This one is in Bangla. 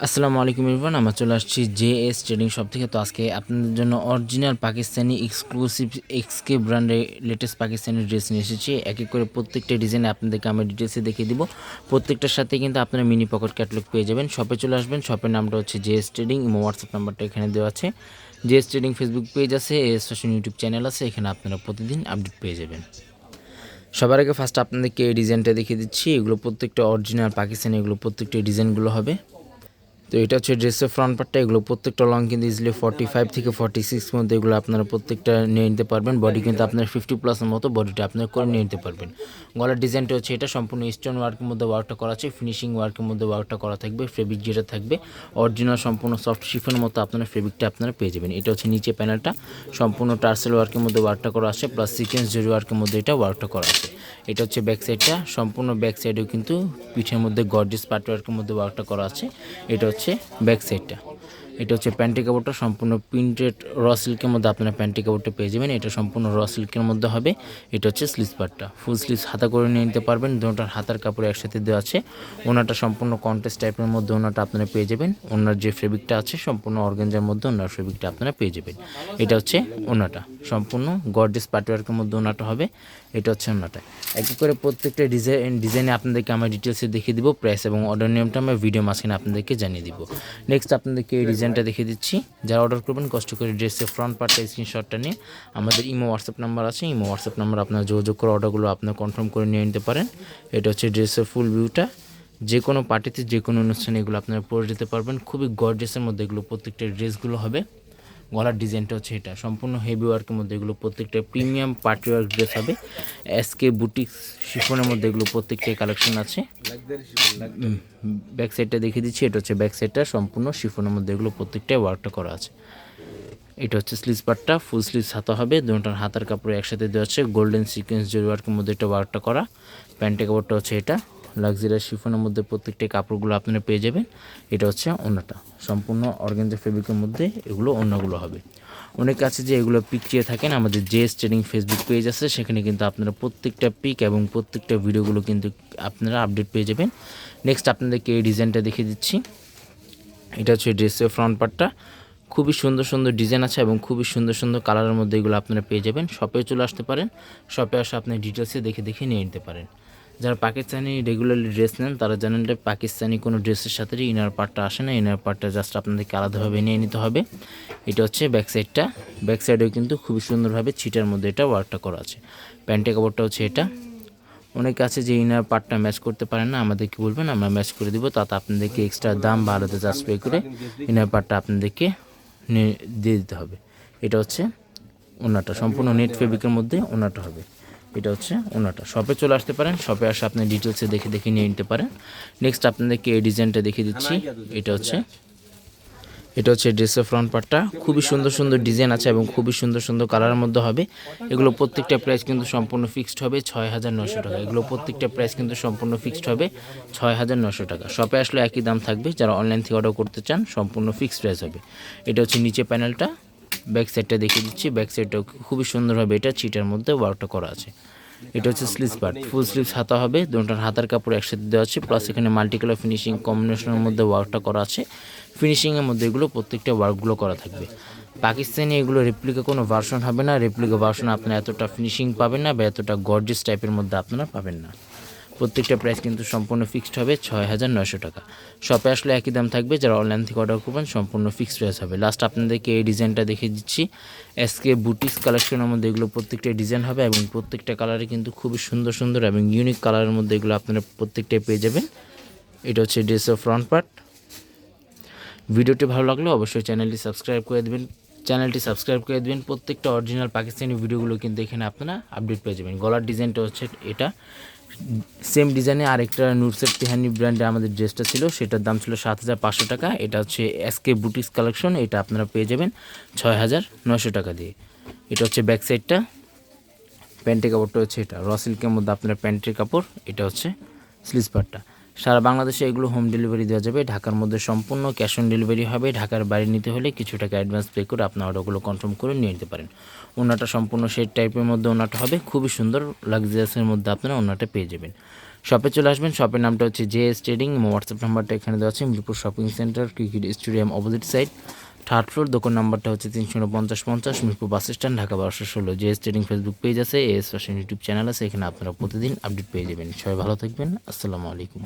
আসসালামু আলাইকুম ইরফান আমরা চলে আসছি জে এস ট্রেডিং শপ থেকে। তো আজকে আপনাদের জন্য অরিজিনাল পাকিস্তানি এক্সক্লুসিভ এক্সকে ব্র্যান্ডের লেটেস্ট পাকিস্তানি ড্রেস নিয়ে এসেছি। এক এক করে প্রত্যেকটা ডিজাইন আপনাদেরকে আমি ডিটেলসে দেখিয়ে দিব। প্রত্যেকটার সাথে কিন্তু আপনারা মিনি পকেট ক্যাটলগ পেয়ে যাবেন। শপে চলে আসবেন শপের নামটা হচ্ছে J S trading imo WhatsApp নাম্বারটা এখানে দেওয়া আছে। J S trading Facebook page আছে এস ফ্যাশন ইউটিউব চ্যানেল আছে, এখানে আপনারা প্রতিদিন আপডেট পেয়ে যাবেন। সবার আগে ফার্স্ট আপনাদেরকে এই ডিজাইনটা দেখিয়ে দিচ্ছি। এগুলো প্রত্যেকটা অরিজিনাল পাকিস্তানি এগুলো প্রত্যেকটা ডিজাইনগুলো হবে। তো এটা হচ্ছে ড্রেসের ফ্রন্ট পার্টটা এগুলো প্রত্যেকটা লং কিন্তু ইজিলি ফর্টি ফাইভ থেকে ফর্টি সিক্স মধ্যে এগুলো আপনারা প্রত্যেকটা নিয়ে নিতে পারবেন। বডি কিন্তু আপনার ফিফটি প্লাসের মতো বডিটা আপনার করে নিয়ে নিতে পারবেন। গলার ডিজাইনটা হচ্ছে এটা সম্পূর্ণ স্টোন ওয়ার্কের মধ্যে ওয়ার্কটা করা আছে ফিনিশিং ওয়ার্কের মধ্যে ওয়ার্কটা করা থাকবে ফেব্রিক যেটা থাকবে অরিজিনাল সম্পূর্ণ সফট শিফনের মতো আপনার ফেব্রিকটা আপনারা পেয়ে যাবেন। এটা হচ্ছে নিচে প্যানেলটা সম্পূর্ণ টার্সেল ওয়ার্কের মধ্যে ওয়ার্কটা করা আছে প্লাস সিকোয়েন্স জরি ওয়ার্কের মধ্যে এটা ওয়ার্কটা করা আছে। এটা হচ্ছে ব্যাক সাইডটা সম্পূর্ণ ব্যাক সাইডেও কিন্তু পিঠের মধ্যে গর্জিস পার্ট ওয়ার্কের মধ্যে ওয়ার্কটা করা আছে। এটা হচ্ছে ব্যাক সাইডটা এটা হচ্ছে প্যান্টি কাপড়টা সম্পূর্ণ প্রিন্টেড র সিল্কের মধ্যে আপনারা প্যান্টি কাপড়টা পেয়ে যাবেন। এটা সম্পূর্ণ র সিল্কের মধ্যে হবে। এটা হচ্ছে স্লিভস পার্টটা ফুল স্লিভস হাতা করে নিয়ে নিতে পারবেন। দুটার হাতার কাপড় একসাথে দেওয়া আছে। ওনাটা সম্পূর্ণ কন্টেস্ট টাইপের মধ্যে ওনাটা আপনারা পেয়ে যাবেন। ওনার যে ফেব্রিকটা আছে, সম্পূর্ণ অর্গেঞ্জার মধ্যে ওনার ফেব্রিকটা আপনারা পেয়ে যাবেন। এটা হচ্ছে ওনাটা। সম্পূর্ণ গর্জেস পাটওয়ার্কের মধ্যে ওনাটা হবে। এটা হচ্ছে ওনাটা। এক করে প্রত্যেকটা ডিজাইন ডিজাইনে আপনাদেরকে আমরা ডিটেলসে দেখিয়ে দিব। প্রাইস এবং অর্ডার নিয়মটা আমরা ভিডিও মাঝখানে আপনাদেরকে জানিয়ে দিব। নেক্সট আপনাদেরকে এই ডিজাইনটা দেখিয়ে দিচ্ছি। যারা অর্ডার করবেন, কষ্ট করে ড্রেসের ফ্রন্ট পার্টটা স্ক্রিনশটটা নিয়ে আমাদের ইমো হোয়াটসঅ্যাপ নাম্বার আছে। ইমো হোয়াটসঅ্যাপ নাম্বার আপনার যোগাযোগ করে অর্ডারগুলো আপনার কনফার্ম করে নিয়ে নিতে পারেন। এটা হচ্ছে ড্রেসের ফুল ভিউটা যে কোনো পার্টিতে যে কোনো অনুষ্ঠানে এগুলো আপনারা পরে যেতে পারবেন। খুবই গর্জেসের মধ্যে এগুলো প্রত্যেকটা ড্রেসগুলো হবে। গলার ডিজাইনটা হচ্ছে এটা। সম্পূর্ণ হেভি ওয়ার্কের মধ্যে এগুলো প্রত্যেকটা প্রিমিয়াম পার্টি ওয়ার্ক ড্রেস হবে এসকে বুটিক শিফনের মধ্যে এগুলো প্রত্যেকটাই কালেকশন আছে। ব্যাক সাইডটা দেখিয়ে দিচ্ছি, এটা হচ্ছে ব্যাক সাইডটা সম্পূর্ণ শিফনের মধ্যে এগুলো প্রত্যেকটাই ওয়ার্কটা করা আছে। এটা হচ্ছে স্লিভস পার্টটা ফুল স্লিভস হাতা হবে। দুটার হাতার কাপড় একসাথে দেওয়া আছে। গোল্ডেন সিকোয়েন্স জরি ওয়ার্কের মধ্যে এটা ওয়ার্কটা করা। প্যান্টের কাপড়টা হচ্ছে এটা। লাক্সারিয়াস শিফনের মধ্যে প্রত্যেকটা কাপড়গুলো আপনারা পেয়ে যাবেন। এটা হচ্ছে অন্যটা সম্পূর্ণ অর্গেঞ্জা ফেব্রিকের মধ্যে এগুলো অন্যগুলো হবে। অনেক কাছে যে এগুলো পিক চেয়ে থাকেন। আমাদের জে ট্রেডিং ফেসবুক পেজ আছে। সেখানে কিন্তু আপনারা প্রত্যেকটা পিক এবং প্রত্যেকটা ভিডিওগুলো কিন্তু আপনারা আপডেট পেয়ে যাবেন। নেক্সট আপনাদেরকে এই ডিজাইনটা দেখিয়ে দিচ্ছি। এটা হচ্ছে ড্রেসের ফ্রন্ট পার্টটা খুবই সুন্দর সুন্দর ডিজাইন আছে এবং খুবই সুন্দর সুন্দর কালারের মধ্যে এগুলো আপনারা পেয়ে যাবেন। শপে চলে আসতে পারেন। শপে আসে আপনি ডিটেলসে দেখে দেখে নিয়ে নিতে পারেন। যারা পাকিস্তানি রেগুলারলি ড্রেস নেন, তারা জানেন যে পাকিস্তানি কোনো ড্রেসের সাথে ইনার পার্টটা আসে না ইনার পার্টটা জাস্ট আপনাদেরকে আলাদাভাবে নিয়ে নিতে হবে। এটা হচ্ছে ব্যাক সাইডটা ব্যাক সাইডেও কিন্তু খুবই সুন্দরভাবে ছিটার মধ্যে এটা ওয়ার্কটা করা আছে। প্যান্টের কাপড়টা হচ্ছে এটা। অনেক আছে যে ইনার পার্টটা ম্যাচ করতে পারেন না, আমাদেরকে বলবেন, আমরা ম্যাচ করে দিব, তাতে আপনাদেরকে এক্সট্রা দাম বা আলাদা চার্জ পে করে ইনার পার্টটা আপনাদেরকে দিয়ে দিতে হবে। এটা হচ্ছে ওনাটা, সম্পূর্ণ নেট ফেব্রিকের মধ্যে ওনাটা হবে। এটা হচ্ছে ওনাটা। শপে চলে আসতে পারেন, শপে আসে আপনি ডিটেলসে দেখে দেখে নিয়ে নিতে পারেন। নেক্সট আপনাদেরকে এই ডিজাইনটা দেখিয়ে দিচ্ছি। এটা হচ্ছে এটা হচ্ছে ড্রেসের ফ্রন্ট পার্টটা খুবই সুন্দর সুন্দর ডিজাইন আছে এবং খুবই সুন্দর সুন্দর কালারের মধ্যে হবে। এগুলো প্রত্যেকটা প্রাইস কিন্তু সম্পূর্ণ ফিক্সড হবে ছয় হাজার নশো টাকা। এগুলো প্রত্যেকটা প্রাইস কিন্তু সম্পূর্ণ ফিক্সড হবে ছয় হাজার নশো টাকা। শপে আসলে একই দাম থাকবে। যারা অনলাইন থেকে অর্ডার করতে চান, সম্পূর্ণ ফিক্সড প্রাইস হবে। এটা হচ্ছে নিচে প্যানেলটা ব্যাক সাইডটা দেখিয়ে দিচ্ছি। ব্যাক সাইডটাও খুবই সুন্দরভাবে এটা চিটার মধ্যে ওয়ার্কটা করা আছে। এটা হচ্ছে স্লিভস পার্ট। ফুল স্লিভস হাতা হবে। দুটার হাতার কাপড় একসাথে দেওয়া আছে। প্লাস এখানে মাল্টি কালার ফিনিশিং কম্বিনেশনের মধ্যে ওয়ার্কটা করা আছে। ফিনিশিংয়ের মধ্যে এগুলো প্রত্যেকটা ওয়ার্কগুলো করা থাকবে। পাকিস্তানি এগুলো রেপ্লিকা কোনো ভার্সন হবে না। রেপ্লিকা ভার্সন আপনারা এতটা ফিনিশিং পাবেন না বা এতটা গর্জিয়াস টাইপের মধ্যে আপনারা পাবেন না। প্রত্যেকটা প্রাইস কিন্তু সম্পূর্ণ ফিক্সড হবে ছয় হাজার নয়শো টাকা। শপে আসলে একই দাম থাকবে, যারা অনলাইন থেকে অর্ডার করবেন, সম্পূর্ণ ফিক্সড প্রাইস হবে। লাস্ট আপনাদেরকে এই ডিজাইনটা দেখে দিচ্ছি। এসকে বুটিক্স কালেকশনের মধ্যে এগুলো প্রত্যেকটা ডিজাইন হবে এবং প্রত্যেকটা কালারে কিন্তু খুবই সুন্দর সুন্দর এবং ইউনিক কালারের মধ্যে এগুলো আপনারা প্রত্যেকটাই পেয়ে যাবেন। এটা হচ্ছে ড্রেসের ফ্রন্ট পার্ট ভিডিওটি ভালো লাগলে অবশ্যই চ্যানেলটি সাবস্ক্রাইব করে দেবেন। চ্যানেলটি সাবস্ক্রাইব করে দেবেন। প্রত্যেকটা অরিজিনাল পাকিস্তানি ভিডিওগুলো কিন্তু এখানে আপনারা আপডেট পেয়ে যাবেন। গলার ডিজাইনটা হচ্ছে এটা। সেম ডিজাইনে আরেকটা নুরসেট তেহানি ব্র্যান্ডে আমাদের ড্রেসটা ছিল, সেটার দাম ছিল সাত হাজার পাঁচশো টাকা। এটা হচ্ছে এসকে বুটিক্স কালেকশন এটা আপনারা পেয়ে যাবেন ছয় হাজার নয়শো টাকা দিয়ে। এটা হচ্ছে ব্যাক সাইডটা প্যান্টের কাপড়টা হচ্ছে এটা। র সিল্কের মধ্যে আপনার প্যান্টের কাপড়, এটা হচ্ছে স্লিপারটা সারা বাংলাদেশে এগুলো হোম ডেলিভারি দেওয়া যাবে। ঢাকার মধ্যে সম্পূর্ণ ক্যাশ অন ডেলিভারি হবে। ঢাকার বাইরে নিতে হলে কিছু টাকা অ্যাডভান্স পে করে আপনার অর্ডারগুলো কনফার্ম করে নিয়ে নিতে পারেন। ওনাটা সম্পূর্ণ শেড টাইপের মধ্যে ওনাটা হবে। খুবই সুন্দর লাক্সারিয়াসের মধ্যে আপনারা ওনাটা পেয়ে যাবেন। শপে চলে আসবেন। শপের নামটা হচ্ছে জে এস ট্রেডিং হোয়াটসঅ্যাপ নাম্বারটা এখানে দেওয়া আছে। Mirpur shopping centre cricket stadium opposite side third floor, দোকান নাম্বারটা হচ্ছে তিনশো পঞ্চাশ পঞ্চাশ, মিরপুর বাস স্ট্যান্ড, ঢাকা বারোশো ষোলো। J S trading Facebook page আছে এস ফ্যাশন ইউটিউব চ্যানেল আছে, এখানে আপনারা প্রতিদিন আপডেট পেয়ে যাবেন। সবাই ভালো থাকবেন, আসসালামু আলাইকুম।